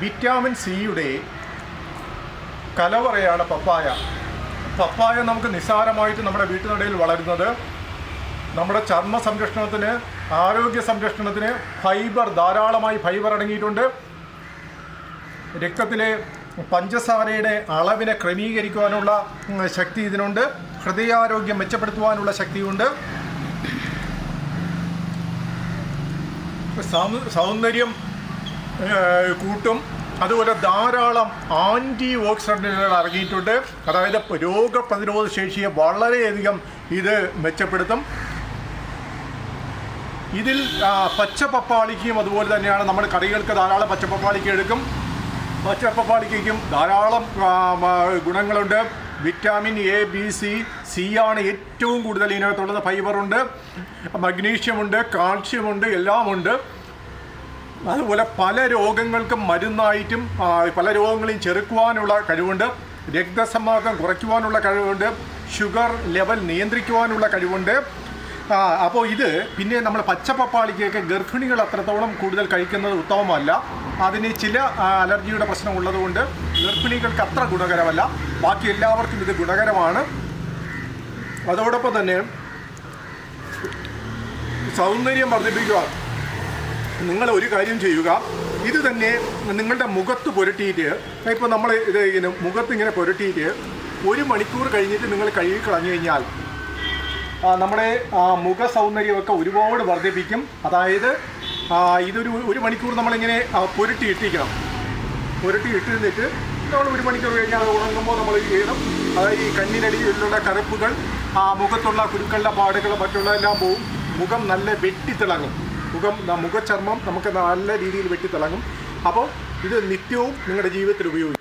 Vitamin സിയുടെ കലവറയാണ് പപ്പായ. പപ്പായ നമുക്ക് നിസ്സാരമായിട്ട് നമ്മുടെ വീട്ടിനിടയിൽ വളരുന്നത് നമ്മുടെ ചർമ്മ സംരക്ഷണത്തിന് ആരോഗ്യ സംരക്ഷണത്തിന് ഫൈബർ ധാരാളമായി ഫൈബർ അടങ്ങിയിട്ടുണ്ട്. രക്തത്തിലെ പഞ്ചസാരയുടെ അളവിനെ ക്രമീകരിക്കുവാനുള്ള ശക്തി ഇതിനുണ്ട്. ഹൃദയാരോഗ്യം മെച്ചപ്പെടുത്തുവാനുള്ള ശക്തിയുണ്ട്. സൗന്ദര്യം കൂട്ടും. അതുപോലെ ധാരാളം ആന്റി ഓക്സിഡന്റുകൾ അടങ്ങിയിട്ടുണ്ട് അതായത് രോഗപ്രതിരോധ ശേഷിയെ വളരെയധികം ഇത് മെച്ചപ്പെടുത്തും. ഇതിൽ ആ, അതുപോലെ തന്നെയാണ് നമ്മൾ കറികൾക്ക് ധാരാളം പച്ചപ്പാളിക്ക എടുക്കും. പച്ച ധാരാളം ഗുണങ്ങളുണ്ട്. Vitamin A B C C ആണ് ഏറ്റവും കൂടുതൽ ഇതിനകത്തുള്ളത്. ഫൈബറുണ്ട് മഗ്നീഷ്യമുണ്ട് കാൽഷ്യമുണ്ട് എല്ലാമുണ്ട്. അതുപോലെ പല രോഗങ്ങൾക്കും മരുന്നായിട്ടും പല രോഗങ്ങളെയും ചെറുക്കുവാനുള്ള കഴിവുണ്ട്. രക്തസമ്മർദ്ദം കുറയ്ക്കുവാനുള്ള കഴിവുണ്ട്. ഷുഗർ ലെവൽ നിയന്ത്രിക്കുവാനുള്ള കഴിവുണ്ട്. അപ്പോൾ ഇത് പിന്നെ നമ്മൾ പച്ചപ്പപ്പാളിക്കൊക്കെ ഗർഭിണികൾ അത്രത്തോളം കൂടുതൽ കഴിക്കുന്നത് ഉത്തമമല്ല. അതിന് ചില അലർജിയുടെ പ്രശ്നം ഉള്ളതുകൊണ്ട് ഗർഭിണികൾക്ക് അത്ര ഗുണകരമല്ല. ബാക്കി എല്ലാവർക്കും ഇത് ഗുണകരമാണ്. അതോടൊപ്പം തന്നെ സൗന്ദര്യം വർദ്ധിപ്പിക്കുക നിങ്ങൾ ഒരു കാര്യം ചെയ്യുക. ഇത് തന്നെ നിങ്ങളുടെ മുഖത്ത് പുരട്ടിയിട്ട് ഇപ്പോൾ നമ്മൾ ഇത് ഇങ്ങനെ മുഖത്ത് ഇങ്ങനെ പുരട്ടിയിട്ട് ഒരു മണിക്കൂർ കഴിഞ്ഞിട്ട് നിങ്ങൾ കഴുകി കളഞ്ഞു കഴിഞ്ഞാൽ നമ്മുടെ മുഖ സൗന്ദര്യമൊക്കെ ഒരുപാട് വർദ്ധിപ്പിക്കും. അതായത് ഇതൊരു ഒരു മണിക്കൂർ നമ്മളിങ്ങനെ പുരട്ടി ഇട്ടിരിക്കണം. പുരട്ടി ഇട്ടിരുന്നിട്ട് നമ്മൾ ഒരു മണിക്കൂർ കഴിഞ്ഞാൽ അത് ഉണങ്ങുമ്പോൾ നമ്മൾ ചെയ്യണം അതായത് ഈ കണ്ണിനടിയിലുള്ള കറുപ്പുകൾ മുഖത്തുള്ള കുരുക്കളുടെ പാടുകൾ മറ്റുള്ളതെല്ലാം പോവും. മുഖം നല്ല വെട്ടിത്തിളങ്ങും. മുഖം മുഖചർമ്മം നമുക്ക് നല്ല രീതിയിൽ വെട്ടിത്തിളങ്ങും. അപ്പോൾ ഇത് നിത്യവും നിങ്ങളുടെ ജീവിതത്തിൽ ഉപയോഗിക്കുക